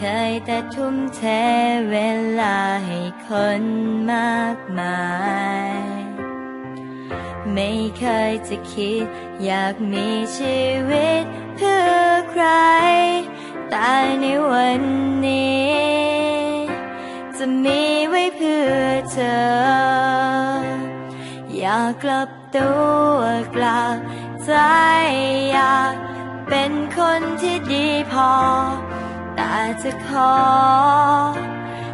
เคยแต่ทุ่มเทเวลาให้คนมากมาย ไม่เคยจะคิดอยากมีชีวิตเพื่อใคร แต่ในวันนี้ จะมีไว้เพื่อเธอ อยากกลับตัวกลับใจอยากเป็นคนที่ดีพอ จะขอ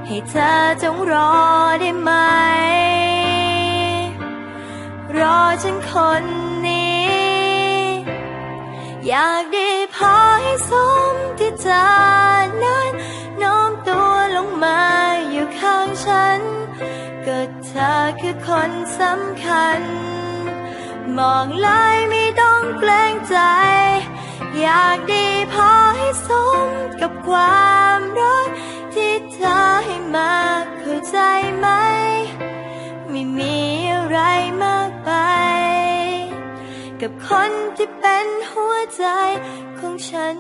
ให้เธอจงรอได้ไหม รอฉันคนนี้ อยากได้พอให้สมที่เธอนั้นน้มตัวลงมาอยู่ข้างฉัน ก็เธอคือคนสำคัญ มองเลยไม่ต้องเกรงใจ อยากดีพอ กับคนที่เป็นหัวใจของฉัน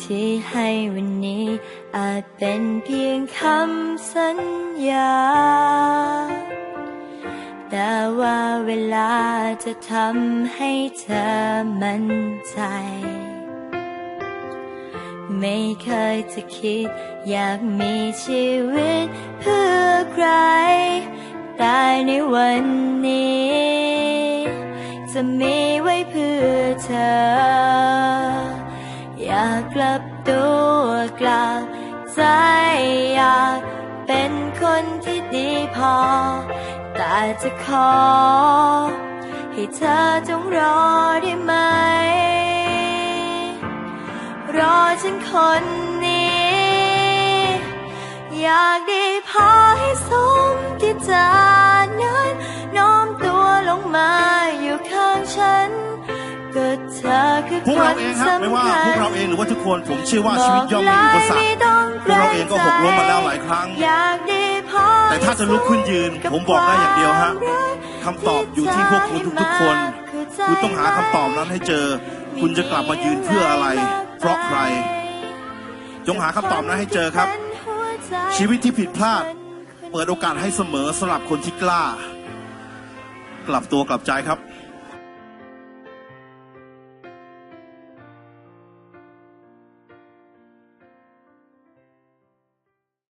ที่ให้วันนี้อาจเป็นเพียงคำสัญญา แต่ว่าเวลาจะทำให้เธอมั่นใจ ไม่เคยจะคิด อยากมีชีวิตเพื่อใคร แต่ในวันนี้ จะมีไว้เพื่อเธอ อยากกลับตัวกลับใจอยากเป็นคนที่ดีพอ แต่จะขอ คนนี้ อยากได้พอให้สมที่เธอนั้นโน้มตัวลงมาอยู่ข้างฉันก็เธอคือพวกคเรานเองครับไม่สำว่าคัญพวกเราเองหรือว่าทุกคนผมเชื่อว่าชีวิตย่อมมีอุปสรรคพวกเราเองก็หกล้มมาแล้วหลายครั้งอยากได้พอแต่ถ้าจะลุกขึ้นยืน ผมบอกได้อย่างเดียวฮะคำตอบอยู่ที่พวกคุณทุกๆคน คุณต้องหาคำตอบนั้นให้เจอ คุณจะกลับมายืนเพื่ออะไร เพราะใคร จงหาคำตอบนั้นให้เจอครับ ชีวิตที่ผิดพลาด เปิดโอกาสให้เสมอสำหรับคนที่กล้า กลับตัวกลับใจครับ